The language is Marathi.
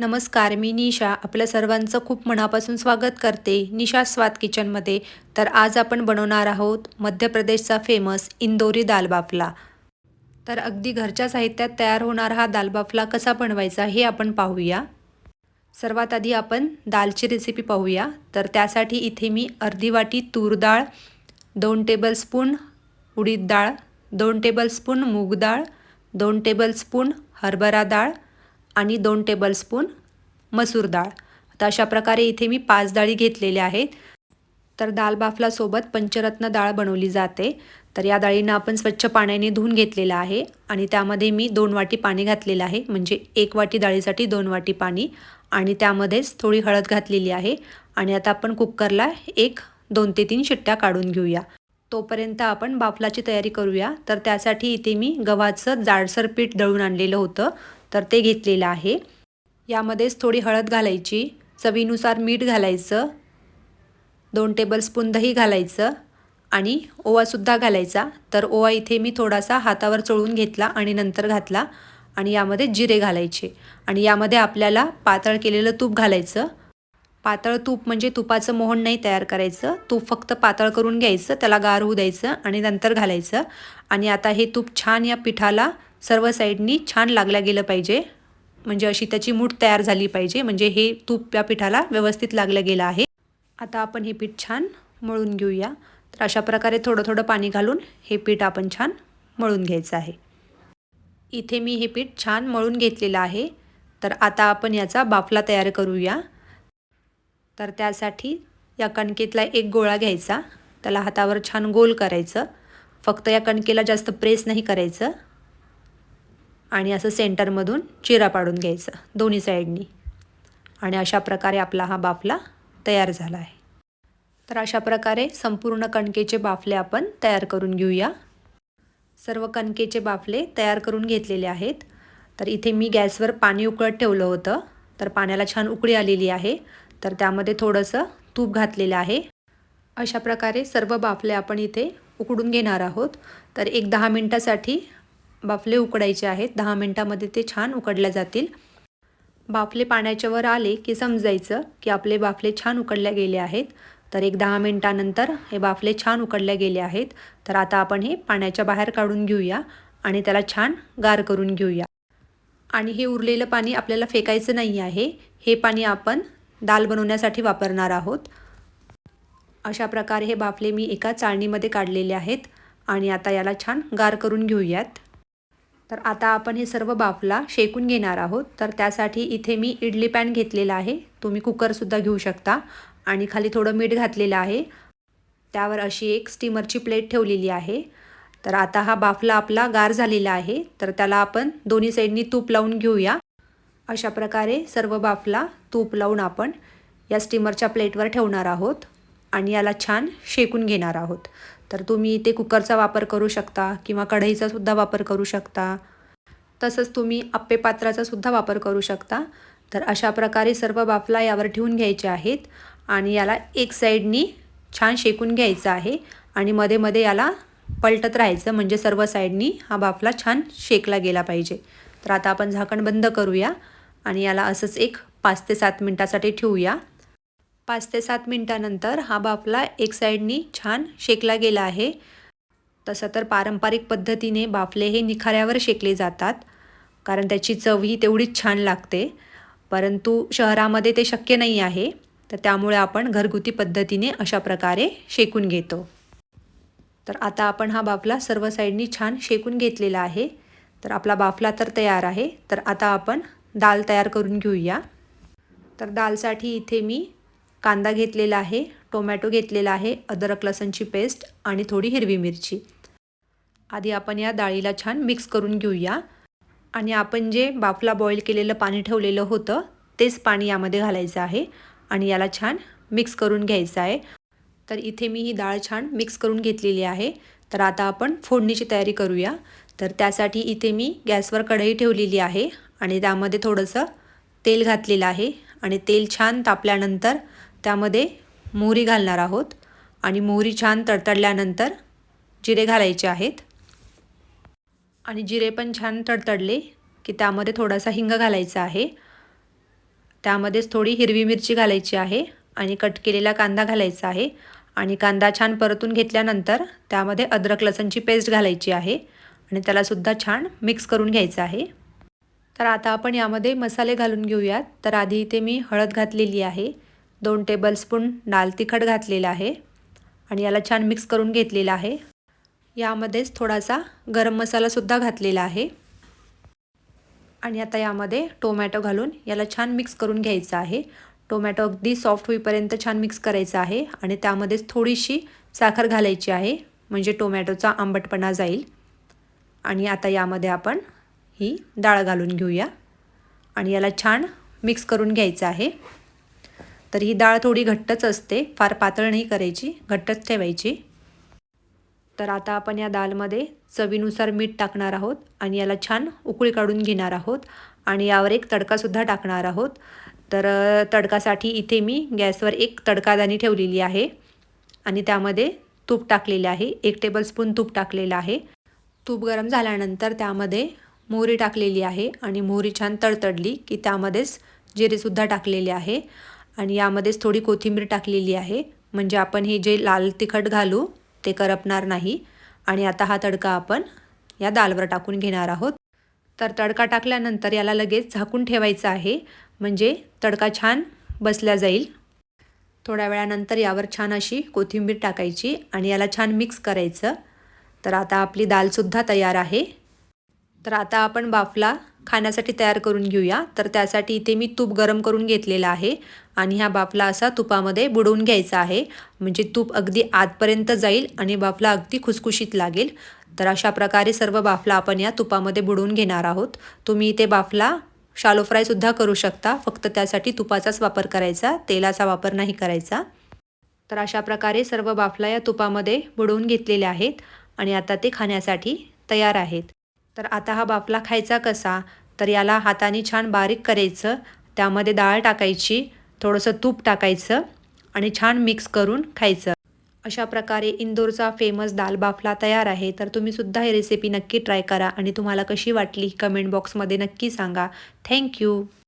नमस्कार मी निशा. आपल्या सर्वांचं खूप मनापासून स्वागत करते निशा स्वाद किचनमध्ये. तर आज आपण बनवणार आहोत मध्य प्रदेशचा फेमस इंदोरी दाल बाफला. तर अगदी घरच्या साहित्यात तयार होणारा हा दाल बाफला कसा बनवायचा हे आपण पाहूया. सर्वात आधी आपण दालची रेसिपी पाहूया. तर त्यासाठी इथे मी अर्धी वाटी तूर डाळ दोन टेबलस्पून उडीद डाळ दोन टेबलस्पून मूग डाळ दोन टेबलस्पून हरभरा डाळ आणि दोन टेबलस्पून मसूर डाळ तर अशा प्रकारे इथे मी पाच डाळी घेतलेल्या आहेत. तर दाल बाफलासोबत पंचरत्न डाळ बनवली जाते. तर या डाळींना आपण स्वच्छ पाण्याने धुवून घेतलेलं आहे आणि त्यामध्ये मी दोन वाटी पाणी घातलेलं आहे. म्हणजे एक वाटी डाळीसाठी दोन वाटी पाणी आणि त्यामध्येच थोडी हळद घातलेली आहे. आणि आता आपण कुकरला एक दोन ते तीन शिट्ट्या काढून घेऊया. तोपर्यंत आपण बाफलाची तयारी करूया. तर त्यासाठी इथे मी गव्हाचं जाडसर पीठ दळून आणलेलं होतं. तर ते घेतलेलं आहे. यामध्येच थोडी हळद घालायची चवीनुसार मीठ घालायचं दोन टेबलस्पून दही घालायचं आणि ओवासुद्धा घालायचा. तर ओवा इथे मी थोडासा हातावर चोळून घेतला आणि नंतर घातला आणि यामध्ये जिरे घालायचे. आणि यामध्ये आपल्याला पातळ केलेलं तूप घालायचं. पातळ तूप म्हणजे तुपाचं मोहन नाही तयार करायचं. तूप फक्त पातळ करून घ्यायचं त्याला गार होऊ द्यायचं आणि नंतर घालायचं. आणि आता हे तूप छान या पिठाला सर्व साईडनी छान लागल्या गेलं पाहिजे. म्हणजे अशी त्याची मूठ तयार झाली पाहिजे. म्हणजे हे तूप या पिठाला व्यवस्थित लागलं गेलं आहे. आता आपण हे पीठ छान मळून घेऊया. तर अशा प्रकारे थोडं थोडं पाणी घालून हे पीठ आपण छान मळून घ्यायचं आहे. इथे मी हे पीठ छान मळून घेतलेलं आहे. तर आता आपण याचा बाफला तयार करूया. तर त्यासाठी या कणकेतला एक गोळा घ्यायचा. त्याला हातावर छान गोल करायचं. फक्त या कणकेला जास्त प्रेस नाही करायचं. आणि असं सेंटरमधून चिरा पाडून घ्यायचं दोन्ही साईडनी. आणि अशा प्रकारे आपला हा बाफला तयार झाला आहे. तर अशा प्रकारे संपूर्ण कणकेचे बाफले आपण तयार करून घेऊया. सर्व कणकेचे बाफले तयार करून घेतलेले आहेत. तर इथे मी गॅसवर पाणी उकळत ठेवलं होतं. तर पाण्याला छान उकळी आलेली आहे. तर त्यामध्ये थोडंसं तूप घातलेलं आहे. अशा प्रकारे सर्व बाफले आपण इथे उकडून घेणार आहोत. तर एक दहा मिनटासाठी बाफले उकडायचे आहेत. दहा मिनटामध्ये ते छान उकडल्या जातील. बाफले पाण्याच्या वर आले की समजायचं की आपले बाफले छान उकडल्या गेले आहेत. तर एक दहा मिनटानंतर हे बाफले छान उकडल्या गेले आहेत. तर आता आपण हे पाण्याच्या बाहेर काढून घेऊया आणि त्याला छान गार करून घेऊया. आणि हे उरलेलं पाणी आपल्याला फेकायचं नाही आहे. हे पाणी आपण दाल बनवण्यासाठी वापरणार आहोत. अशा प्रकारे हे बाफले मी एका चाळणीमध्ये काढलेले आहेत. आणि आता याला छान गार करून घेऊयात. तर आता आपण हे सर्व बाफला शेकून घेणार आहोत. तर त्यासाठी इथे मी इडली पॅन घेतलेला आहे. तुम्ही कुकरसुद्धा घेऊ शकता. आणि खाली थोडं मीठ घातलेलं आहे. त्यावर अशी एक स्टीमरची प्लेट ठेवलेली आहे. तर आता हा बाफला आपला गार झालेला आहे. तर त्याला आपण दोन्ही साईडनी तूप लावून घेऊया. अशा प्रकारे सर्व बाफला तूप लावून आपण या स्टीमरच्या प्लेटवर ठेवणार आहोत. आणि याला छान शेकून घेणार आहोत. तर तुम्ही ते कुकरचा वापर करू शकता किंवा कढईचा सुद्धा वापर करू शकता. तसंच तुम्ही आप्पे पात्राचा सुद्धा वापर करू शकता. तर अशा प्रकारे सर्व बाफला यावर ठेवून घ्यायचे आहेत आणि याला एक साईडनी छान शेकून घ्यायचं आहे आणि मध्ये मध्ये याला पलटत राहायचं म्हणजे सर्व साईडनी हा बाफला छान शेकला गेला पाहिजे. तर आता आपण झाकण बंद करूया आणि याला असंच एक पाच ते सात मिनटासाठी ठेवूया. पाच ते सात मिनटानंतर हा बाफला एक साईडनी छान शेकला गेला आहे. तसं तर पारंपरिक पद्धतीने बाफले हे निखाऱ्यावर शेकले जातात कारण त्याची चवही तेवढीच छान लागते. परंतु शहरामध्ये ते शक्य नाही आहे तर त्यामुळे आपण घरगुती पद्धतीने अशा प्रकारे शेकून घेतो. तर आता आपण हा बाफला सर्व साईडनी छान शेकून घेतलेला आहे. तर आपला बाफला तर तयार आहे. तर आता आपण दाल तयार करून घेऊया. तर दालसाठी इथे मी कांदा घेतलेला आहे टोमॅटो घेतलेला आहे अदरक लसणची पेस्ट आणि थोडी हिरवी मिरची. आधी आपण या डाळीला छान मिक्स करून घेऊया. आणि आपण जे बाफला बॉईल केलेलं पाणी ठेवलेलं होतं तेच पाणी यामध्ये घालायचं आहे आणि याला छान मिक्स करून घ्यायचं आहे. तर इथे मी ही डाळ छान मिक्स करून घेतलेली आहे. तर आता आपण फोडणीची तयारी करूया. तर त्यासाठी इथे मी गॅसवर कढई ठेवलेली आहे आणि त्यामध्ये थोडंसं तेल घातलेलं आहे. आणि तेल छान तापल्यानंतर त्यामध्ये मोहरी घालणार आहोत आणि मोहरी छान तडतडल्यानंतर जिरे घालायचे आहेत. आणि जिरे पण छान तडतडले की त्यामध्ये थोडासा हिंग घालायचा आहे. त्यामध्येच थोडी हिरवी मिरची घालायची आहे आणि कट केलेला कांदा घालायचा आहे. आणि कांदा छान परतून घेतल्यानंतर त्यामध्ये अद्रक लसणची पेस्ट घालायची आहे आणि त्यालासुद्धा छान मिक्स करून घ्यायचं आहे. तर आता आपण यामध्ये मसाले घालून घेऊयात. तर आधी इथे मी हळद घातलेली आहे. दोन टेबलस्पून नाल तिखट घातलेलं आहे आणि याला छान मिक्स करून घेतलेला आहे. यामध्येच थोडासा गरम मसालासुद्धा घातलेला आहे. आणि आता यामध्ये टोमॅटो घालून याला छान मिक्स करून घ्यायचं आहे. टोमॅटो अगदी सॉफ्ट होईपर्यंत छान मिक्स करायचं आहे आणि त्यामध्येच थोडीशी साखर घालायची आहे म्हणजे टोमॅटोचा आंबटपणा जाईल. आणि आता यामध्ये आपण ही डाळ घालून घेऊया. आणि याला छान मिक्स करून घ्यायचं आहे. तर ही डाळ थोडी घट्टच असते फार पातळ नाही करायची घट्टच ठेवायची. तर आता आपण या दालमध्ये चवीनुसार मीठ टाकणार आहोत आणि याला छान उकळी काढून घेणार आहोत आणि यावर एक तडकासुद्धा टाकणार आहोत. तर तडकासाठी इथे मी गॅसवर एक तडकादाणी ठेवलेली आहे आणि त्यामध्ये तूप टाकलेले आहे एक टेबलस्पून तूप टाकलेलं आहे. तूप गरम झाल्यानंतर त्यामध्ये मोहरी टाकलेली आहे आणि मोहरी छान तडतडली की त्यामध्येच जिरेसुद्धा टाकलेले आहे. आणि यामध्येच थोडी कोथिंबीर टाकलेली आहे. म्हणजे आपण हे जे लाल तिखट घालू ते करपणार नाही. आणि आता हा तडका आपण या दालवर टाकून घेणार आहोत. तर तडका टाकल्यानंतर याला लगेच झाकून ठेवायचं आहे. म्हणजे तडका छान बसला जाईल. थोड्या वेळानंतर यावर छान अशी कोथिंबीर टाकायची आणि याला छान मिक्स करायचं. तर आता आपली दालसुद्धा तयार आहे. तर आता आपण बाफला खाण्यासाठी तयार करून घेऊया. तर त्यासाठी इथे मी तूप गरम करून घेतलेला आहे. आणि ह्या बाफला असा तुपामध्ये बुडवून घ्यायचा आहे. म्हणजे तूप अगदी आतपर्यंत जाईल आणि बाफला अगदी खुसखुशीत लागेल. तर अशा प्रकारे सर्व बाफला आपण या तुपामध्ये बुडवून घेणार आहोत. तुम्ही इथे बाफला शालो फ्रायसुद्धा करू शकता. फक्त त्यासाठी तुपाचाच वापर करायचा तेलाचा वापर नाही करायचा. तर अशा प्रकारे सर्व बाफला या तुपामध्ये बुडवून घेतलेले आहेत आणि आता ते खाण्यासाठी तयार आहेत. तर आता हा बाफला खायचा कसा? तर याला हाताने छान बारीक करायचं. त्यामध्ये डाळ टाकायची थोडंसं तूप टाकायचं आणि छान मिक्स करून खायचं. अशा प्रकारे इंदोरचा फेमस दाल बाफला तयार आहे. तर तुम्हीसुद्धा ही रेसिपी नक्की ट्राय करा आणि तुम्हाला कशी वाटली कमेंट बॉक्समध्ये नक्की सांगा. थँक्यू